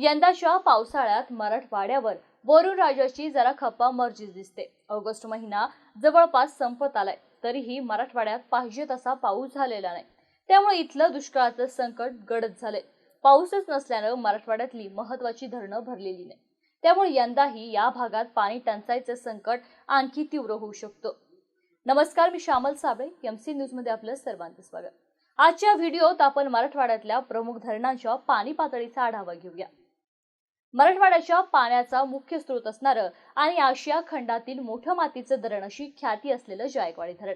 यंदाच्या पावसाळ्यात मराठवाड्यावर वरुण राजाची जरा खप्पा मर्जीच दिसते. ऑगस्ट महिना जवळपास संपत आलाय. तरीही मराठवाड्यात पाहिजे तसा पाऊस झालेला नाही. त्यामुळे इथलं दुष्काळाचं संकट गडद झालंय. पाऊसच नसल्यानं मराठवाड्यातली महत्वाची धरणं भरलेली नाही. त्यामुळे यंदाही या भागात पाणी टंचाईचं संकट आणखी तीव्र होऊ शकतं. नमस्कार मी श्यामल साबळे एम सी न्यूजमध्ये आपलं सर्वांचं स्वागत. आजच्या व्हिडिओत आपण मराठवाड्यातल्या प्रमुख धरणांच्या पाणी पातळीचा आढावा घेऊया. मराठवाड्याच्या पाण्याचा मुख्य स्रोत असणारं आणि आशिया खंडातील मोठं मातीचं धरण अशी ख्याती असलेलं जायकवाडी धरण.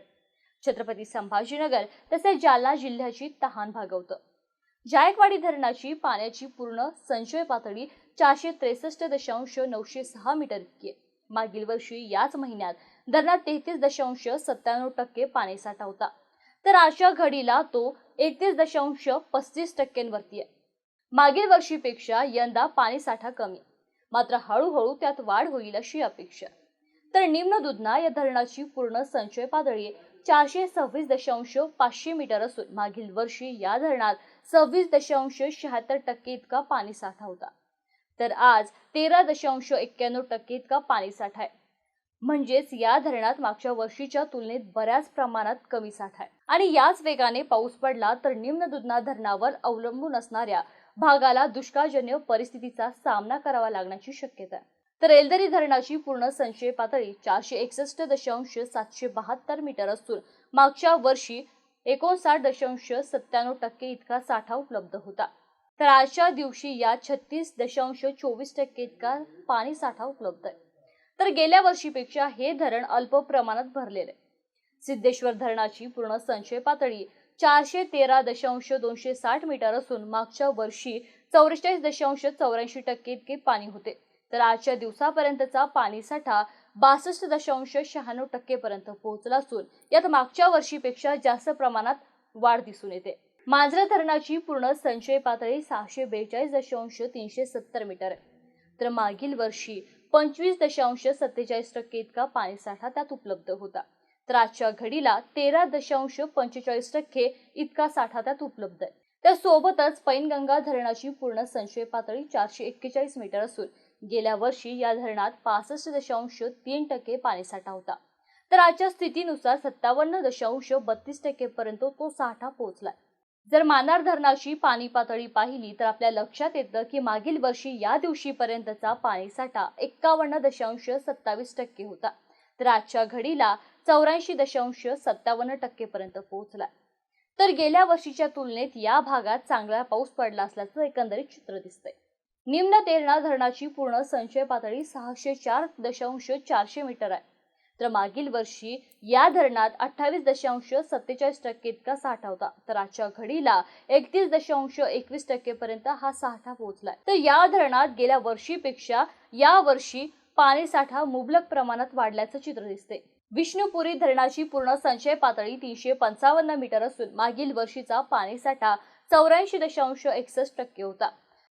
छत्रपती संभाजीनगर तसेच जालना जिल्ह्याची तहान भागवतं. जायकवाडी धरणाची पाण्याची पूर्ण संचय पातळी चारशे त्रेसष्ट दशांश नऊशे सहा मीटर इतकी आहे. मागील वर्षी याच महिन्यात धरणात तेहतीस दशांश सत्त्याण्णव टक्के पाणीसाठा होता. तर अशा घडीला तो एकतीस दशांश पस्तीस टक्क्यांवरती आहे. मागील वर्षीपेक्षा यंदा पाणीसाठा कमी. मात्र हळूहळू त्यात वाढ होईल अशी अपेक्षा. तर निम्न दुधना या धरणाची पूर्ण संचय पातळी चारशे सव्वीस दशांश पाचशे मीटर असून मागील वर्षी या धरणात सव्वीस दशांश शहात्तर टक्के इतका पाणीसाठा होता. तर आज तेरा दशांश एक्क्याण्णव टक्के इतका पाणीसाठा आहे. म्हणजेच या धरणात मागच्या वर्षीच्या तुलनेत बऱ्याच प्रमाणात कमी साठा आहे. आणि याच वेगाने पाऊस पडला तर निम्न दुधना धरणावर अवलंबून असणाऱ्या भागाला दुष्काळजन्य परिस्थितीचा सामना करावा लागण्याची शक्यता आहे. तर एलदरी धरणाची पूर्ण संचय पातळी चारशे एकसष्ट दशांश सातशे बहात्तर मीटर असून मागच्या वर्षी एकोणसाठ दशांश सत्त्याण्णव टक्के इतका साठा उपलब्ध होता. तर आजच्या दिवशी या छत्तीस दशांश चोवीस टक्के इतका पाणी साठा उपलब्ध आहे. तर गेल्या वर्षीपेक्षा हे धरण अल्प प्रमाणात भरलेलं आहे. सिद्धेश्वर धरणाची पूर्ण संचय पातळी चारशे तेरा दशांश दोनशे साठ मीटर असून मागच्या वर्षी चौवेचाळीस दशांश चौऱ्याऐंशी टक्के इतके पाणी होते. तर आजच्या दिवसापर्यंतचा पाणीसाठा बासष्ट दशांश शहाण्णव टक्के पर्यंत पोहोचला असून यात मागच्या वर्षीपेक्षा जास्त प्रमाणात वाढ दिसून येते. मांजरा धरणाची पूर्ण संचय पातळी सहाशे बेचाळीस दशांश तीनशे सत्तर मीटर आहे. तर मागील वर्षी पंचवीस दशांश सत्तेचाळीस टक्के इतका पाणीसाठा त्यात उपलब्ध होता. तर आजच्या घडीला तेरा दशांश पंचेचाळीस टक्के इतका साठा त्यात उपलब्ध आहे. त्यासोबतच पैनगंगा धरणाची पूर्ण संशय पातळी चारशे एक्केचाळीस मीटर असून गेल्या वर्षी या धरणात पासष्ट दशांश तीन टक्के पाणीसाठा होता. तर आजच्या स्थितीनुसार सत्तावन्न दशांश बत्तीस टक्के पर्यंत तो साठा पोहोचलाय. जर मानार धरणाची पाणी पातळी पाहिली तर आपल्या लक्षात येतं की मागील वर्षी या दिवशीपर्यंतचा पाणीसाठा एक्कावन्न दशांश सत्तावीस टक्के होता. तर आजच्या घडीला चौऱ्याऐंशी दशांश सत्तावन्न टक्के पर्यंत पोहोचला तर गेल्या वर्षीच्या तुलनेत या भागात चांगला पाऊस पडला असल्याचं एकंदरीत चित्र दिसतंय. निम्न तेरणा धरणाची पूर्ण संचय पातळी सहाशे चार दशांश चारशे मीटर आहे. तर मागील वर्षी या धरणात अठ्ठावीस दशांश सत्तेचाळीस टक्के इतका साठा होता. तर आजच्या घडीला एकतीस दशांश एकवीस टक्के पर्यंत हा साठा पोहोचलाय. तर या धरणात गेल्या वर्षीपेक्षा या वर्षी पाणीसाठा मुबलक प्रमाणात वाढल्याचं चित्र दिसते विष्णुपुरी धरणाची पूर्ण संचय पातळी तीनशे पंचावन्न मीटर असून मागील वर्षीचा पाणीसाठा चौऱ्याऐंशी दशांश एकसष्ट टक्के होता.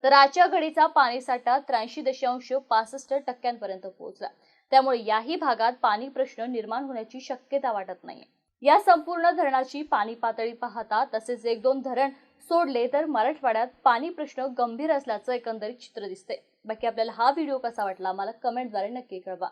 तर आजच्या घडीचा पाणीसाठा त्र्याऐंशी दशांश पासष्ट टक्क्यांपर्यंत पोहोचला. त्यामुळे याही भागात पाणी प्रश्न निर्माण होण्याची शक्यता वाटत नाही या संपूर्ण धरणाची पाणी पातळी पाहता तसेच एक दोन धरण सोडले तर मराठवाड्यात पाणी प्रश्न गंभीर असल्याचं एकंदरीत चित्र दिसते बाकी आपल्याला हा व्हिडिओ कसा वाटला मला कमेंटद्वारे नक्की कळवा.